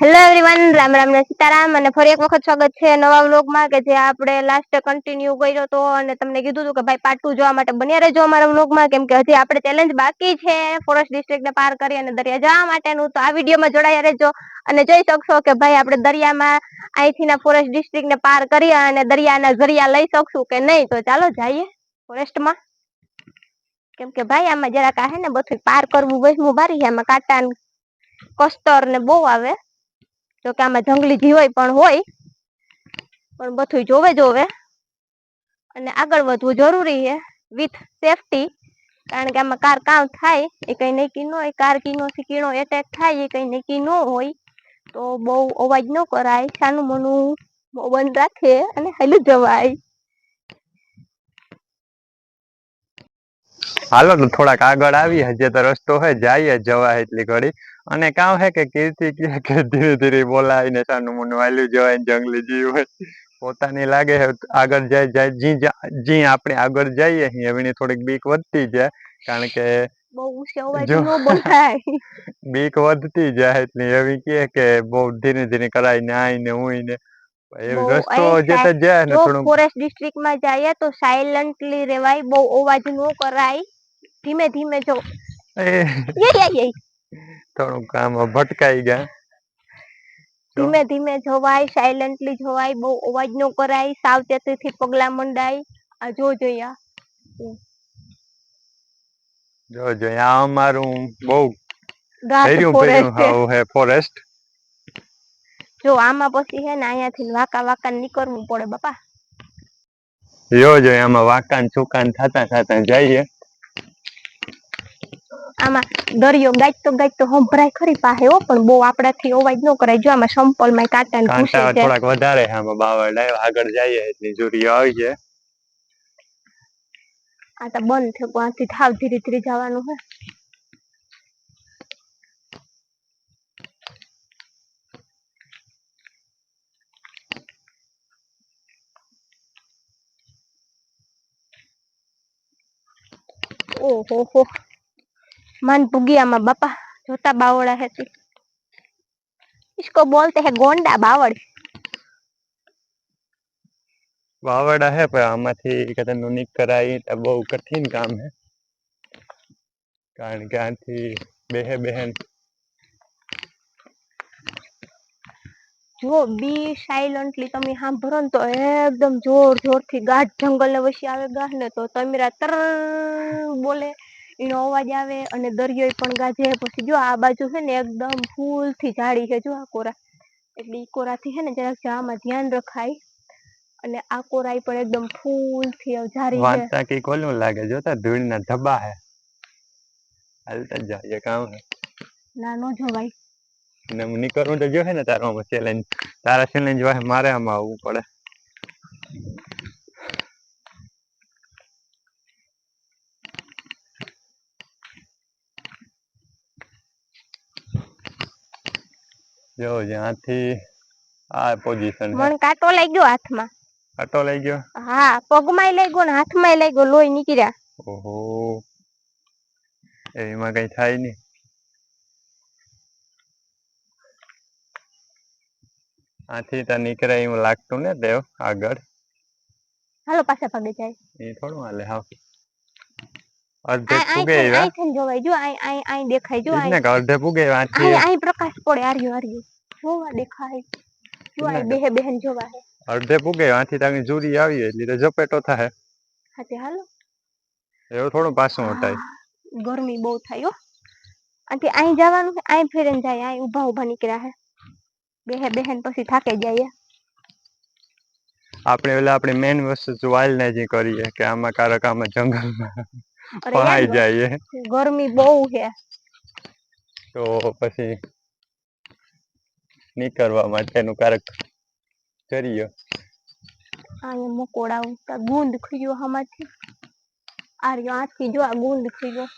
Hello everyone Ram Ram ને સીતારામ અને ફરી એક વખત સ્વાગત છે નવા વ્લોગમાં કે જે આપણે લાસ્ટ કન્ટિન્યુ કર્યો તો અને તમને કીધું હતું કે ભાઈ પાર્ટ ટુ જોવા માટે બન્યા રહેજો અમારા વ્લોગમાં, કેમ કે હજી આપણે ચેલેન્જ બાકી છે ફોરેસ્ટ ડિસ્ટ્રિક્ટને પાર કરી અને દરિયા જવા માટેનું, તો આ વિડીયોમાં જોડાયા રહેજો અને જોઈ શકશો કે ભાઈ આપણે દરિયામાં અહીંથી ના ફોરેસ્ટ ડિસ્ટ્રિક્ટને પાર કરી અને દરિયાના જરિયા લઈ શકશું કે નહીં. તો ચાલો જઈએ ફોરેસ્ટમાં કેમ કે ભાઈ આમાં જરાક આ હે ને બધું પાર કરવું બસ વહેમું બારી છે આમાં કાંટા કસ્તર ને બહુ આવે. જો કે આમાં જંગલી જીવય પણ હોય, પણ બધું જોવે જોવે. અને આગળ વધવું જરૂરી છે વિથ સેફટી કારણ કે આમાં કાર કામ થાય, એ કંઈ નક્કી ન હોય કાર કીનો કીણો એટેક થાય, એ કંઈ નક્કી ન હોય, તો બહુ અવાજ ન કરાય સાનું મનું બંધ રાખે અને હેલું જવાય. હાલો ને થોડાક આગળ આવી હજે તો રસ્તો હે જઈએ જવા એટલી ઘડી. અને કામ હે કે કીર્તિ કે ધીરે ધીરે બોલાવીને સાનું મુનું વાલ્યું જવાય જંગલી જીવ હોય. પોતાની લાગે આગળ જાય જાય જી જી આપણે આગળ જઈએ. એવીની થોડીક બીક વધતી જાય. કારણ કે બીક વધતી જાય એટલે એવી કે કે બહુ ધીરે ધીરે કરાય ને આય ને ઉય ને રસ્તો અહીં જે તો જાય ને થોડું ફોરેસ્ટ ડિસ્ટ્રિક્ટમાં જઈએ તો સાયલન્ટલી રેવાય બહુ અવાજ નો કરાય. ધીમે ધીમે જો. થોડું આમ ભટકાઈ ગયા. ધીમે ધીમે જવાય સાયલન્ટલી જોવાય બહુ અવાજ નો કરાય સાવચેતીથી પગલા મંડાય. આ જો જોયા. જો જોયા અમારું બહુ ગાઢ ભર્યું ફોરેસ્ટ હે ફોરેસ્ટ જો આમાં પછી હે ને અહીંયાથી વાકા વાકા નીકળવું પડે બાપા. જો જો આમાં વાકાન ચુકાન થતા થતા જઈએ. આમાં દરિયો ગાજતો ગાજતો સંભળાય ખરી પાસે હો પણ બહુ આપણાથી અવાજ ન કરાય. જો આમાં સંપલમાં કાંટા ને ઘૂસે છે થોડાક વધારે આમાં બાવળ આગળ જઈએ એટલી જોરીઓ આવી છે આ તો બંધ થયું આથી થાવ ધીરે ધીરે જવાનું હે. ઓહો હો. मन पुगिया में बापा जोता बावड़ा है ती इसको बोलते हैं गोंडा बावड़ વાવડા હે પણ આમાંથી કદાચ નિક કરાય તો બહુ કઠિન કામ હે કારણ કે આથી બેહે બહેન જો બી સાયલન્ટલી તમે સાંભળો ને તો એકદમ જોર જોર થી ગાઢ જંગલ ને વચ્ચે આવે ગાઢ ને તો તમીરા તર બોલે એનો અવાજ આવે અને દરિયો પણ ગાજે. પછી જો આ બાજુ છે ને એકદમ ફૂલથી જાડી છે જો આ કોરા. એટલે ઈ કોરા થી હે ને જરાક જવામાં ધ્યાન રખાય. અને આ કોરાઈ પણ એકદમ ફૂલથી છે. વાંચતા કે ઓલું લાગે? જોતા ધૂળ ના ધબ્બા હે. હાલતા જાય કામ. હે ના નો ભાઈ અને હું નીકળું તો જો હે ને તારો ચેલેન્જ તારા ચેલેન્જ વાહે મારે આમાં આવવું પડે. જો જ્યાંથી આ પોઝિશન મને કાંટો લાગ્યો હાથમાં. લઈ ગયો હા પગમાંય લાગ્યો ને હાથમાંય લાગ્યો લોહી નીકળ્યા. ઓહો. એમાં કઈ થાય નહીં. આથી તો નીકળે એવું લાગતું ને દેવ આગળ. હાલો પાછા ભાગે જાય. એ થોડું હાલે હાવ. અડધે પૂગે આઈ એવા? જોવાય. જો આઈ આઈ આઈ દેખાય જો આઈ ને અડધે પૂગે એવા આથી આઈ આઈ પ્રકાશ પડે આર્યું આર્યું. જોવા દેખાય. જો આઈ બેહે બેહન જોવા હે. અડધે પૂગે આથી તાની જુરી આવી એટલે તો ઝપેટો થાય હાથે હાલો. એવું થોડું પાછું હટાય. ગરમી બહુ થાય હો. આથી અહીં જવાનું અહીં ફેરીને જાય અહીં ઊભા ઊભા નીકળ્યા હે. બેહે બેહેન પછી થાકે જાય આપણે ઓલા આપણી મેન વસ્તુ વાઇલ્ડ ને જે કરીએ કે આમાં કારક આમાં જંગલમાં. પહાઈ જઈએ ગરમી બહુ છે. તો પછી નીકળવા માટેનું કારક ચરીયો. અહીંયા મકોડા ઉતા ગુંદ ખીયો હમાથી. આ રહ્યો આથી જો આ ગુંદ ખીયો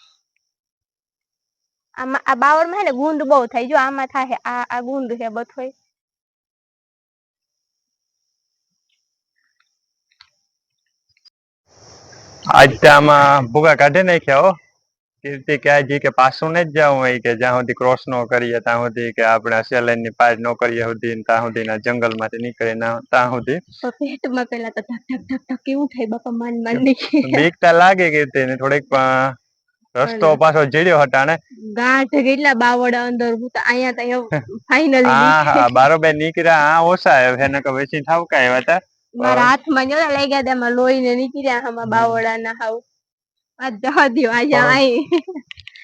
આમાં આ બાવળમાં હે ને ગુંદ બહુ થાય. જો આમાં થાય આ આ ગુંદ છે બધોય આજ આમાં ભૂગા કાઢી નાખ્યા હો. કીર્તિ કે છે કે પાછું ને જ જાઉં હોય કે જ્યાં સુધી ક્રોસ નો કરીએ ત્યાં સુધી કે આપણે સેલેનની પાર નો કરીએ સુધી ત્યાં સુધી જંગલમાંથી નીકળી ના ત્યાં સુધી. પેટમાં પેલા તો ધક ધક ધક ધક કેવું થાય બાપા માન માન નીકળી બીક લાગે કીર્તિ ને થોડીક પણ રસ્તો. પાછો જીડ્યો હટાણે ગાંઠ કેટલા બાવડા અંદર હું તો અહીંયા ત્યાં ફાઇનલી હા હા બારોબાર નીકળ્યા આ ઓછા એને કે વેચી થાવ કાંઈ આવ્યા હતા મારા હાથમાં જો લઈ ગયા તેમાં લોહી ને નીકળ્યા આમાં બાવડા ના હાવ. આ જવા દ્યો આજે આઈ.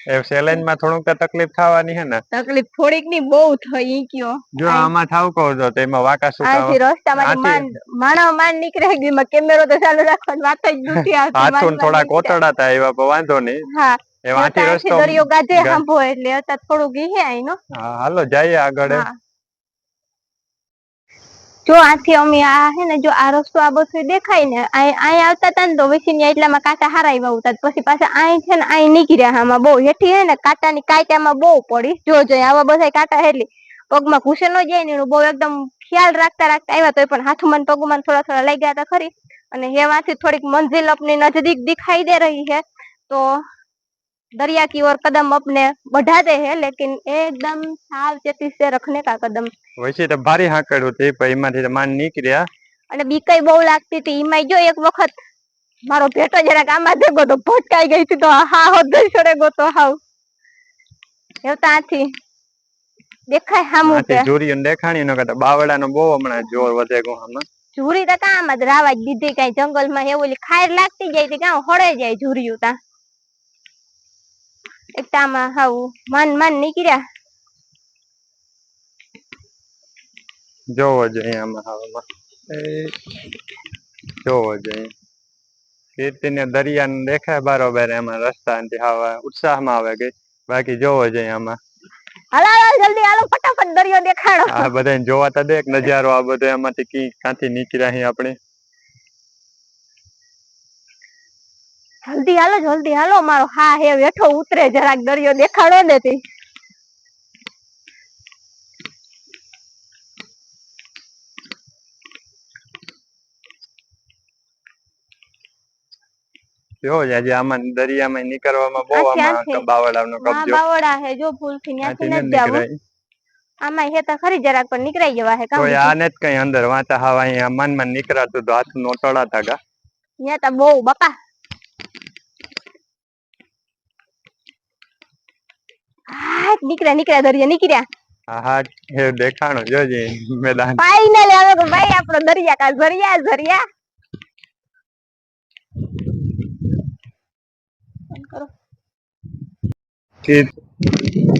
એ સેલેનમાં થોડુંક તો તકલીફ થવાની હે ને. તકલીફ થોડીકની બહુ થઈ ગયો. કયો જો આમાં થાવ કહો તો એમાં વાકા આથી સુકા રસ્તામાંથી માંડ આથી- માણો માન નીકળે ગઈ કેમેરો તો ચાલુ રાખવાની વાત જ નથી આવતી હાથું થોડા માંડ નીકળે. કોતડા હતા એવા પણ વાંધો નહીં. હા. એ ત્યાંથી રસ્તો દરિયો ગાજે ગા- એટલે અત્યારે થોડું ઘી હે આઈનો હા, હાલો જઈએ આગળ જો આથી અમે આ હે ને જો આ રસ્તો આ બધું દેખાય ને અહીં આવતા હતા ને તો વિસીને એટલામાં કાંટા હારા આવ્યા હતા પછી પાછા અહીં છે ને અહીં નીકળ્યા આમાં બહુ હેઠી હે ને કાંટા કાંટાની કાંટામાં બહુ પડી. જો જો આવા બધા કાંટા હેલી. પગમાં ઘૂસે ન જાય ને બહુ એકદમ ખ્યાલ રાખતા રાખતા આવ્યા તો પણ હાથમાં પગમાં થોડા થોડા લઈ ગયા હતા ખરી. અને હેવાથી થોડીક મંજિલ અપની નજદીક દેખાઈ દે રહી હે. તો दरिया की ओर कदम अपने बढ़ाते हैं लेकिन एकदम सावचेती से रखने का कदम વૈસી તો ભારી હાંકડ્યું હતી પણ એમાંથી તો માંડ નીકળ્યા અને બીકઈ બહુ લાગતી હતી એમાંય જો એક વખત મારો ભેટો જરાક આમાં ભેગો તો ભટકાઈ ગઈ હતી તો હા હોદ છોડે ગો તો હાવ એવું ત્યાંથી દેખાય હામું કે આથી જોરીઓ દેખાણી ન કરતા બાવડા નો બહુ હમણાં જોર વધે ગુહામાં ઝૂરી તો કામ જ રાવા જ દીધી કઈ જંગલમાં એવું ઓલી ખાર લાગતી જાય તે કાં હળે જાય ઝૂર્યું તા એક તામાં મન મન નીકળ્યા જોવો જોઈએ આમાં હવામાં એ જોવો જોઈએ કીર્તિ ને દરિયા દેખાય બરોબર એમાં રસ્તા થી હવા ઉત્સાહમાં આવે ગઈ બાકી જોવો જોઈએ આમાં. હાલો હાલો જલ્દી હાલો ફટાફટ દરિયો દેખાડો. આ બધાને જોવા તો દેખ નજારો આ બધો એમાંથી કી ક્યાંથી નીકળ્યા અહીં આપણે. જલ્દી હાલો જલ્દી હાલો. મારો હા હે વેઠો ઉતરે જરાક દરિયો દેખાડો ને તે. છે આજે આમાં દરિયામાં નીકળવામાં બહુ આમાં બાવળાનો કબજો. હે જો ભૂલથી ન આમાં હે ખરી જરાક પણ નીકળાઈ જવા હે કામ તોય આ જ કઈ અંદર વાંચા હવા અહીંયા નીકળાતું તો હાથ નો તળાતા ગા તો બહુ બાપા. હા નીકળ્યા નીકળ્યા દરિયા નીકળ્યા. હા એ દેખાણું જોજે મેદાન. ફાઇનલી હવે ભાઈ આપણો દરિયા કા ઝરિયા ઝરિયા કરો.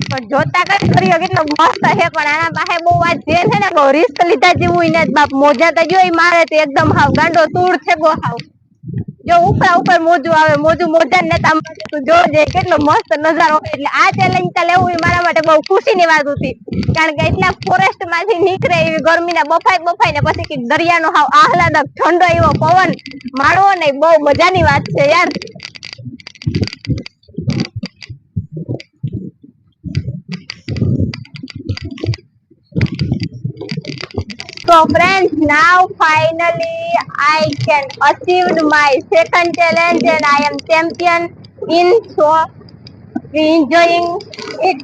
પણ જોતા કઈ દરિયો કેટલો મસ્ત છે પણ આના પાસે બહુ વાત જે છે ને બહુ રિસ્ક લીધા જેવું એને બાપ મોજા તો જોઈ મારે તો એકદમ હાવ ગાંડો તૂર છે ગો હાવ. જો ઉપરા ઉપર મોજું આવે, મોજું મોજા ને નેતા માટે તું જોજે કેટલો મસ્ત નજારો એટલે આ ચેલેન્જ તો લેવું એ મારા માટે બહુ ખુશીની વાત હતી. કારણ કે એટલા ફોરેસ્ટમાંથી નીકળે એવી ગરમીના બફાઈ બફાઈ ને પછી કે દરિયાનો હાવ આહલાદક ઠંડો એવો પવન માણવો ને બહુ મજાની વાત છે યાર. So friends, now finally I can achieved my second challenge and I am champion in so enjoying it.